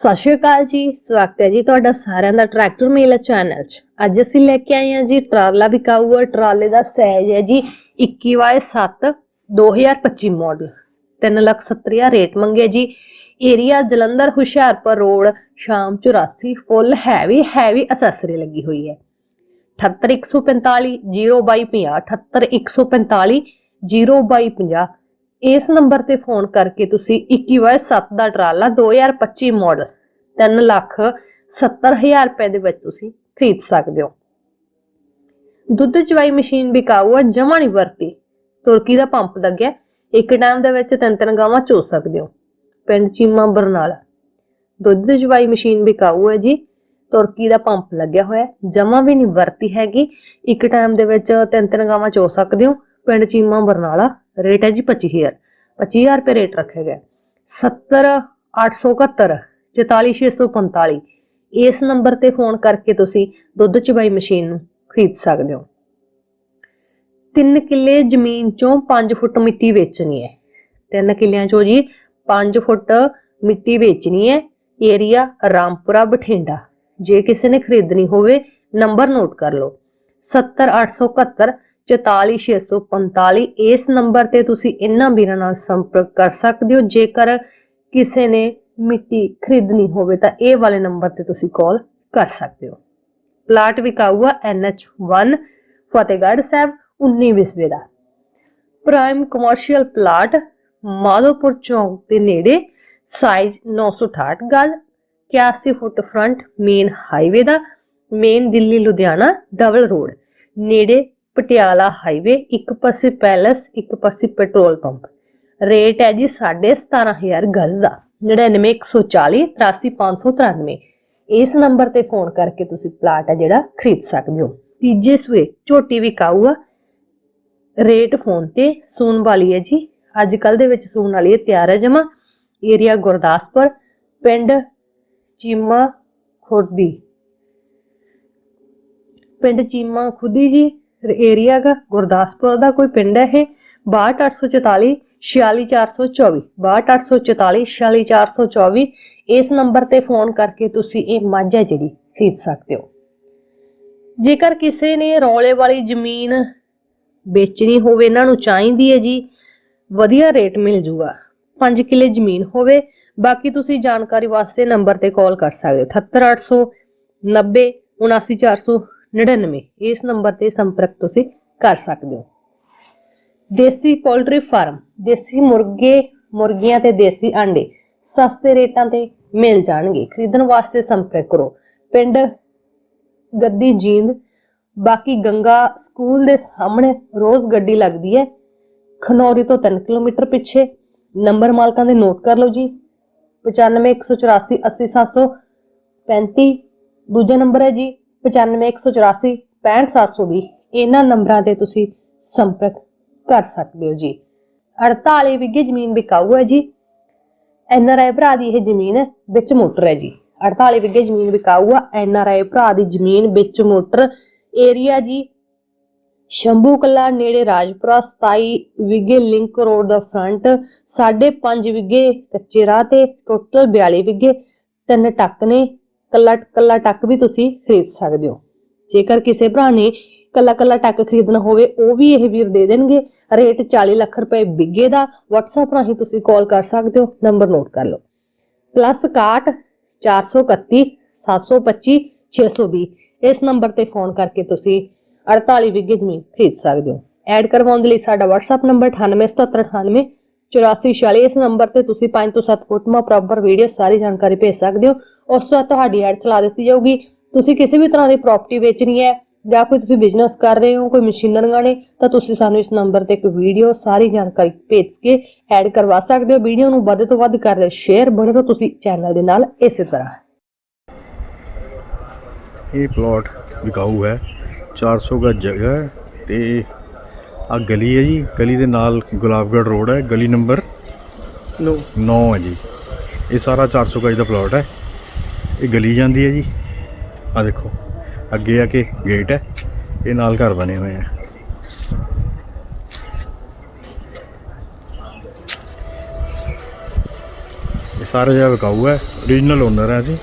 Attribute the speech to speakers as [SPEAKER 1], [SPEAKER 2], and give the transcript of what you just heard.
[SPEAKER 1] ਸਤਿ ਸ਼੍ਰੀ ਅਕਾਲ ਜੀ, ਸਵਾਗਤ ਹੈ ਜੀ ਤੁਹਾਡਾ ਸਾਰਿਆਂ ਦਾ ਟਰੈਕਟਰ ਮੇਲਾ ਚੈਨਲ 'ਚ। ਅੱਜ ਅਸੀਂ ਲੈ ਕੇ ਆਏ ਹਾਂ ਜੀ ਟਰਾਲਾ ਵਿਕਾਊ ਹੈ ਟਰਾਲੇ ਦਾ ਸਾਈਜ਼ ਹੈ ਜੀ 21/7 2025 ਮਾਡਲ 370000 ਰੇਟ ਮੰਗਿਆ ਜੀ। ਏਰੀਆ ਜਲੰਧਰ, ਹੁਸ਼ਿਆਰਪੁਰ ਰੋਡ ਸ਼ਾਮ 84 ਫੁੱਲ ਹੈਵੀ ਹੈਵੀ ਅਸੈਸਰੀ ਲੱਗੀ ਹੋਈ ਹੈ। 78145 02250 78145 02250 ਇਸ ਨੰਬਰ ਤੇ ਫੋਨ ਕਰਕੇ ਤੁਸੀਂ 21/7 ਦਾ ਟਰਾਲਾ 2025 ਮਾਡਲ 3 ਲੱਖ 70000 ਰੁਪਏ ਦੇ ਵਿੱਚ ਤੁਸੀਂ ਖਰੀਦ ਸਕਦੇ ਹੋ। ਦੁੱਧ ਚਵਾਈ ਮਸ਼ੀਨ ਬਿਕਾਊ ਹੈ ਜਮਾ ਨਹੀਂ ਵਰਤੀ। ਤੁਰਕੀ ਦਾ ਪੰਪ ਲੱਗਿਆ, ਇੱਕ ਟਾਈਮ ਦੇ ਵਿੱਚ ਤਿੰਨ ਤਿੰਨ ਗਾਵਾਂ ਚੋ ਸਕਦੇ ਹੋ। ਪਿੰਡ ਚੀਮਾ ਬਰਨਾਲਾ। ਦੁੱਧ ਚਵਾਈ ਮਸ਼ੀਨ ਬਿਕਾਊ ਹੈ ਜੀ, ਤੁਰਕੀ ਦਾ ਪੰਪ ਲੱਗਿਆ ਹੋਇਆ, ਜਮਾ ਵੀ ਨਹੀਂ ਵਰਤੀ ਹੈਗੀ। ਇੱਕ ਟਾਈਮ ਦੇ ਵਿੱਚ ਤਿੰਨ ਤਿੰਨ ਗਾਵਾਂ ਚੋ ਸਕਦੇ ਹੋ, ਪਿੰਡ ਚੀਮਾ ਬਰਨਾਲਾ। ਰੇਟ ਹੈ ਜੀ 25000 25000 ਰੁਪਏ ਰੇਟ ਰੱਖਿਆ ਗਿਆ। 70871 44645 ਇਸ ਨੰਬਰ ਤੇ ਫੋਨ ਕਰਕੇ ਤੁਸੀਂ ਦੁੱਧ ਚਬਾਈ ਮਸ਼ੀਨ ਨੂੰ ਖਰੀਦ ਸਕਦੇ ਹੋ। 3 ਕਿੱਲੇ ਜ਼ਮੀਨ ਚੋਂ 5 ਫੁੱਟ ਮਿੱਟੀ ਵੇਚਣੀ ਹੈ। 3 ਕਿੱਲਿਆਂ ਚੋਂ ਜੀ 5 ਫੁੱਟ ਮਿੱਟੀ ਵੇਚਣੀ ਹੈ। ਏਰੀਆ ਰਾਮਪੁਰਾ, ਬਠਿੰਡਾ। ਜੇ ਕਿਸੇ ਨੇ ਖਰੀਦਣੀ ਹੋਵੇ, ਨੰਬਰ ਨੋਟ ਕਰ ਲਓ। 70871 44645 ਇਸ ਨੰਬਰ ਤੇ ਤੁਸੀਂ ਇਹਨਾਂ ਵੀਰਾਂ ਨਾਲ ਸੰਪਰਕ ਕਰ ਸਕਦੇ ਹੋ। ਜੇਕਰ ਕਿਸੇ ਨੇ ਮਿੱਟੀ ਖਰੀਦਣੀ ਹੋਵੇ ਤਾਂ ਇਹ ਵਾਲੇ ਨੰਬਰ ਤੇ ਤੁਸੀਂ ਕਾਲ ਕਰ ਸਕਦੇ ਹੋ। ਪਲਾਟ ਵਿਕਾਊਆ NH1 ਫਤਿਹਗੜ੍ਹ ਸਾਹਿਬ 19 ਵਿਸਵੇ ਦਾ। ਪ੍ਰਾਈਮ ਕਮਰਸ਼ੀਅਲ ਪਲਾਟ, ਮਾਧੋਪੁਰ ਚੌਂਕ ਦੇ ਨੇੜੇ ਸਾਈਜ਼ 968 ਗਜ 81 ਫੁੱਟ ਫਰੰਟ ਮੇਨ ਹਾਈਵੇ ਦਾ main Delhi, Ludhiana double road ਨੇੜੇ ਪਟਿਆਲਾ ਹਾਈਵੇ ਇੱਕ ਪਾਸੇ ਪੈਲਸ ਇੱਕ ਪਾਸੇ ਪੈਟਰੋਲ ਪੰਪ ਰੇਟ ਹੈ ਜੀ 17500 ਗਜ਼ ਦਾ 99140 83593 ਇਸ ਨੰਬਰ ਤੇ ਫੋਨ ਕਰਕੇ ਤੁਸੀਂ ਪਲਾਟ ਹੈ ਜਿਹੜਾ ਖਰੀਦ ਸਕਦੇ ਹੋ। ਤੀਜੇ ਸੂਏ, ਝੋਟੀ ਵਿਕਾਊ ਆ ਰੇਟ ਫੋਨ ਤੇ ਸੂਣ ਵਾਲੀ ਹੈ ਜੀ। ਅੱਜ ਕੱਲ ਦੇ ਵਿੱਚ ਸੂਣ ਵਾਲੀ ਹੈ, ਤਿਆਰ ਹੈ ਜਮਾ। ਏਰੀਆ ਗੁਰਦਾਸਪੁਰ, ਪਿੰਡ ਚੀਮਾ ਖੁਰਦੀ। ਪਿੰਡ ਚੀਮਾ ਖੁਦੀ ਜੀ ਏਰੀਆ ਦਾ ਗੁਰਦਾਸਪੁਰ ਦਾ ਕੋਈ ਪਿੰਡ ਹੈ ਇਹ? 62844 46424 62844 46424 ਇਸ ਨੰਬਰ ਤੇ ਫੋਨ ਕਰਕੇ ਤੁਸੀਂ ਇਹ ਮੱਝ ਹੈ ਜਿਹੜੀ ਖਰੀਦ ਸਕਦੇ ਹੋ। ਜੇਕਰ ਕਿਸੇ ਨੇ ਰੌਲੇ ਵਾਲੀ ਜ਼ਮੀਨ ਵੇਚਣੀ ਹੋਵੇ, ਇਹਨਾਂ ਨੂੰ ਚਾਹੀਦੀ ਹੈ ਜੀ, ਵਧੀਆ ਰੇਟ ਮਿਲ ਜੂਗਾ। 5 ਕਿੱਲੇ ਜ਼ਮੀਨ ਹੋਵੇ, ਬਾਕੀ ਤੁਸੀਂ ਜਾਣਕਾਰੀ ਵਾਸਤੇ ਨੰਬਰ ਤੇ ਕਾਲ ਕਰ ਸਕਦੇ ਹੋ। 78890 79499 ਇਸ ਨੰਬਰ ਤੇ ਸੰਪਰਕ ਤੁਸੀਂ ਕਰ ਸਕਦੇ ਹੋ। ਦੇਸੀ ਪੋਲਟਰੀ ਫਾਰਮ, ਦੇਸੀ ਮੁਰਗੇ, ਮੁਰਗੀਆਂ ਤੇ ਦੇਸੀ ਆਂਡੇ ਸਸਤੇ ਰੇਟਾਂ ਤੇ ਮਿਲ ਜਾਣਗੇ। ਖਰੀਦਣ ਵਾਸਤੇ ਸੰਪਰਕ ਕਰੋ। ਪਿੰਡ ਗੱਦੀ ਜੀਂਦ, ਬਾਕੀ ਗੰਗਾ ਸਕੂਲ ਦੇ ਸਾਹਮਣੇ ਰੋਜ਼ ਗੱਡੀ ਲੱਗਦੀ ਹੈ। ਖਨੌਰੀ ਤੋਂ 3 ਕਿਲੋਮੀਟਰ ਪਿੱਛੇ। ਨੰਬਰ ਮਾਲਕਾਂ ਦੇ ਨੋਟ ਕਰ ਲਓ ਜੀ। 95 184 80735 ਦੂਜਾ ਨੰਬਰ ਹੈ ਜੀ 95 184 65720 ਇਹਨਾਂ ਨੰਬਰਾਂ ਤੇ ਤੁਸੀਂ ਸੰਪਰਕ ਕਰ ਸਕਦੇ ਹੋ ਜੀ। 48 ਵਿਗੇ ਜ਼ਮੀਨ ਵਿਕਾਊ ਹੈ ਜੀ। ਐਨਆਰਆਈ ਭਰਾ ਦੀ ਇਹ ਜ਼ਮੀਨ ਵਿੱਚ ਮੋਟਰ ਹੈ ਜੀ। 48 ਵਿਗੇ ਜ਼ਮੀਨ ਵਿਕਾਊ ਆ ਐਨਆਰਆਈ ਭਰਾ ਦੀ ਜ਼ਮੀਨ ਵਿੱਚ ਮੋਟਰ ਏਰੀਆ ਜੀ। ਸ਼ੰਭੂ ਕਲਾ, ਨੇੜੇ ਰਾਜਪੁਰਾ 27 ਵਿਗੇ ਲਿੰਕ ਰੋਡ ਦਾ ਫਰੰਟ 5.5 ਵਿਗੇ ਕੱਚੇ ਰਾਹ ਤੇ, ਟੋਟਲ 42 ਵਿਗੇ ਤਿੰਨ ਟੱਕ ਨੇ। ਕੱਲਾ ਕੱਲਾ ਟੱਕ ਵੀ ਤੁਸੀਂ ਖਰੀਦ ਸਕਦੇ ਹੋ। ਜੇਕਰ ਕਿਸੇ ਭਰਾ ਨੇ ਕੱਲਾ ਕੱਲਾ ਟੱਕ ਖਰੀਦਣਾ ਹੋਵੇ, ਉਹ ਵੀ ਇਹ ਵੀਰ ਦੇ ਦੇਣਗੇ। ਰੇਟ 40 ਲੱਖ ਰੁਪਏ ਬਿੱਗੇ ਦਾ। WhatsApp ਰਾਹੀਂ ਤੁਸੀਂ ਕਾਲ ਕਰ ਸਕਦੇ ਹੋ, ਨੰਬਰ ਨੋਟ ਕਰ ਲਓ। 61 431 725 620 ਇਸ ਨੰਬਰ ਤੇ ਫੋਨ ਕਰਕੇ ਤੁਸੀਂ 48 ਵਿਗੇ ਜ਼ਮੀਨ ਖਰੀਦ ਸਕਦੇ ਹੋ। ਐਡ ਕਰਵਾਉਣ ਦੇ ਲਈ ਸਾਡਾ WhatsApp ਨੰਬਰ 987798 8446 ਇਸ ਨੰਬਰ ਤੇ ਤੁਸੀਂ 5 ਤੋਂ 7 ਫੋਟੋਆਂ ਪ੍ਰੋਪਰ ਵੀਡੀਓ ਸਾਰੀ ਜਾਣਕਾਰੀ ਭੇਜ ਸਕਦੇ ਹੋ। ਉਸ ਤੋਂ ਬਾਅਦ ਤੁਹਾਡੀ ਐਡ ਚਲਾ ਦਿੱਤੀ ਜਾਊਗੀ। ਤੁਸੀਂ ਕਿਸੇ ਵੀ ਤਰ੍ਹਾਂ ਦੀ ਪ੍ਰਾਪਰਟੀ ਵੇਚਣੀ ਹੈ ਜਾਂ ਕੋਈ ਤੁਸੀਂ ਬਿਜ਼ਨਸ ਕਰ ਰਹੇ ਹੋ ਕੋਈ ਮਸ਼ੀਨਰੀਆਂ ਨੇ ਤਾਂ ਤੁਸੀਂ ਸਾਨੂੰ ਇਸ ਨੰਬਰ ਤੇ ਇੱਕ ਵੀਡੀਓ ਸਾਰੀ ਜਾਣਕਾਰੀ ਭੇਜ ਕੇ ਐਡ ਕਰਵਾ ਸਕਦੇ ਹੋ। ਵੀਡੀਓ ਨੂੰ ਵੱਧ ਤੋਂ ਵੱਧ ਕਰ ਦਿਓ ਸ਼ੇਅਰ ਬਣੇ ਰਹੋ ਤੁਸੀਂ ਚੈਨਲ ਦੇ ਨਾਲ ਇਸੇ ਤਰ੍ਹਾਂ।
[SPEAKER 2] ਇਹ ਪਲਾਟ ਵਿਕਾਊ ਹੈ। 400 ਗਜ ਜਗ੍ਹਾ ਹੈ ਤੇ ਆ ਗਲੀ ਹੈ ਜੀ। ਗਲੀ ਦੇ ਨਾਲ ਗੁਲਾਬਗੜ੍ਹ ਰੋਡ ਹੈ। ਗਲੀ ਨੰਬਰ 9 9 ਹੈ ਜੀ। ਇਹ ਸਾਰਾ 400 ਗਜ ਦਾ ਪਲਾਟ ਹੈ। ਇਹ ਗਲੀ ਜਾਂਦੀ ਹੈ ਜੀ। ਆ ਦੇਖੋ, ਅੱਗੇ ਆ ਕੇ ਗੇਟ ਹੈ। ਇਹ ਨਾਲ ਘਰ ਬਣੇ ਹੋਏ ਆ। ਇਹ ਸਾਰਾ ਜਿਹਾ ਵਿਕਾਊ ਹੈ ਓਰੀਜਨਲ ਓਨਰ ਹੈ ਜੀ।